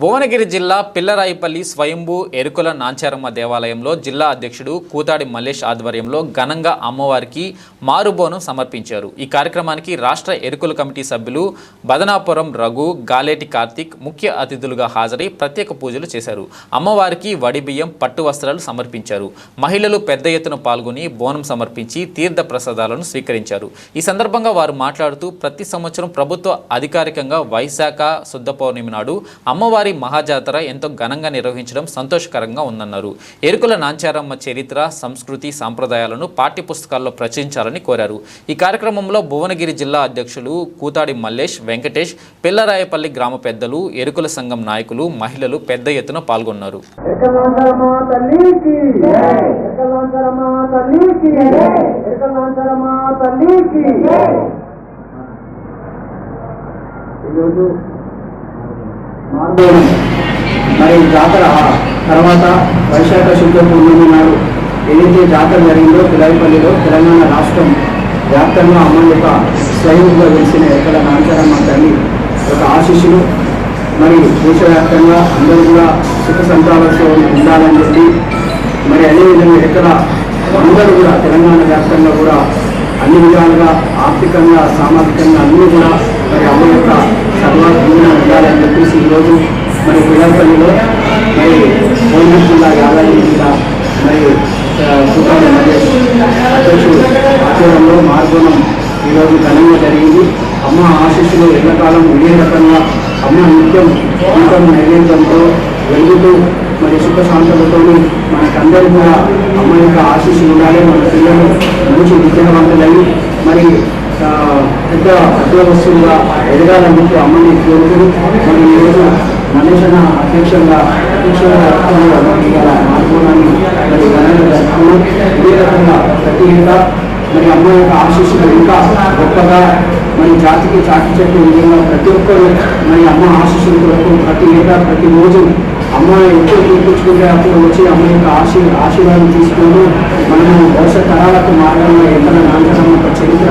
భువనగిరి జిల్లా పిల్లరాయిపల్లి స్వయంభూ ఎరుకుల నాంచారమ్మ దేవాలయంలో జిల్లా అధ్యక్షుడు కూతాడి మల్లేష్ ఆధ్వర్యంలో ఘనంగా అమ్మవారికి మారుబోనం సమర్పించారు. ఈ కార్యక్రమానికి రాష్ట్ర ఎరుకుల కమిటీ సభ్యులు బదనాపురం రఘు గాలేటి కార్తిక్ ముఖ్య అతిథులుగా హాజరై ప్రత్యేక పూజలు చేశారు. అమ్మవారికి వడి బియ్యం పట్టు వస్త్రాలు సమర్పించారు. మహిళలు పెద్ద ఎత్తున పాల్గొని బోనం సమర్పించి తీర్థ ప్రసాదాలను స్వీకరించారు. ఈ సందర్భంగా వారు మాట్లాడుతూ ప్రతి సంవత్సరం ప్రభుత్వ అధికారికంగా వైశాఖ శుద్ధ పౌర్ణమి నాడు అమ్మవారి మహాజాతర ఎంతో ఘనంగా నిర్వహించడం సంతోషకరంగా ఉందన్నారు. ఎరుకుల నాంచారమ్మ చరిత్ర సంస్కృతి సాంప్రదాయాలను పాఠ్యపుస్తకాల్లో ప్రచురించాలని కోరారు. ఈ కార్యక్రమంలో భువనగిరి జిల్లా అధ్యక్షులు కూతాడి మల్లేష్ వెంకటేష్ పిల్లరాయపల్లి గ్రామ పెద్దలు ఎరుకుల సంఘం నాయకులు మహిళలు పెద్ద ఎత్తున పాల్గొన్నారు. ఈరోజు మార్గం మరి జాతర తర్వాత వైశాఖ శుద్ధ పూర్ణిమ నాడు ఏదైతే జాతర జరిగిందో పిలాయిపల్లిలో తెలంగాణ రాష్ట్రం వ్యాప్తంగా అమ్మ యొక్క స్వయంగా వెలిసిన ఎక్కడ నాంచారమ్మ తల్లి ఒక ఆశీస్సులు. మరి దేశవ్యాప్తంగా అందరూ కూడా సుఖ సంతాలతో ఉండాలని చెప్పి మరి అదేవిధంగా ఎక్కడ అందరూ కూడా తెలంగాణ వ్యాప్తంగా కూడా అన్ని విధాలుగా ఆర్థికంగా సామాజికంగా అన్నీ కూడా మరి అమ్మ యొక్క సర్వాత్మకంగా ఉండాలని చెప్పేసి ఈరోజు మరి పిల్లపల్లిలో మరి భువనగిరి జిల్లా యాదాద్రి జిల్లా మరి సూపాలి మహేష్ అధ్యక్షుడు ఆధ్వర్యంలో మార్గోణం ఈరోజు ఘనంగా జరిగింది. అమ్మ ఆశీస్సులు ఎల్లకాలం ఇదే రకంగా అమ్మ నిత్యం దీపం నైవేద్యంతో వెలుగుతూ మరి సుఖ శాంతలతో మనకందరూ కూడా అమ్మ యొక్క ఆశీస్సులు ఉండాలి. మన పిల్లలు మంచి విద్యావంతులై మరి పెద్ద పెద్ద ఎదగాలని చెప్పి అమ్మని కోరుకుని మనం ఈరోజు మనిషిన అధ్యక్షంగా అధ్యక్షంగా జరుపుకున్న మరి ఇవాళ మార్గోణాన్ని మరి ఘనంగా జరుపుకున్నాం. ఇదే రకంగా ప్రతి ఇంకా మరి అమ్మ యొక్క ఆశీస్సులు ఇంకా గొప్పగా మరి జాతికి చాటి చెప్పే విధంగా ప్రతి ఒక్కరు మరి అమ్మ ఆశీస్సుల కొరకు ప్రతి ఏటా ప్రతి రోజు అమ్మ ఎప్పుడు చూపించుకుంటే అప్పుడు వచ్చి అమ్మ యొక్క ఆశీ ఆశీర్వాదం తీసుకొని మనము భవిష్యత్ తరాలకు మార్గంలో ఎంత నాంచనమ్మ చరిత్ర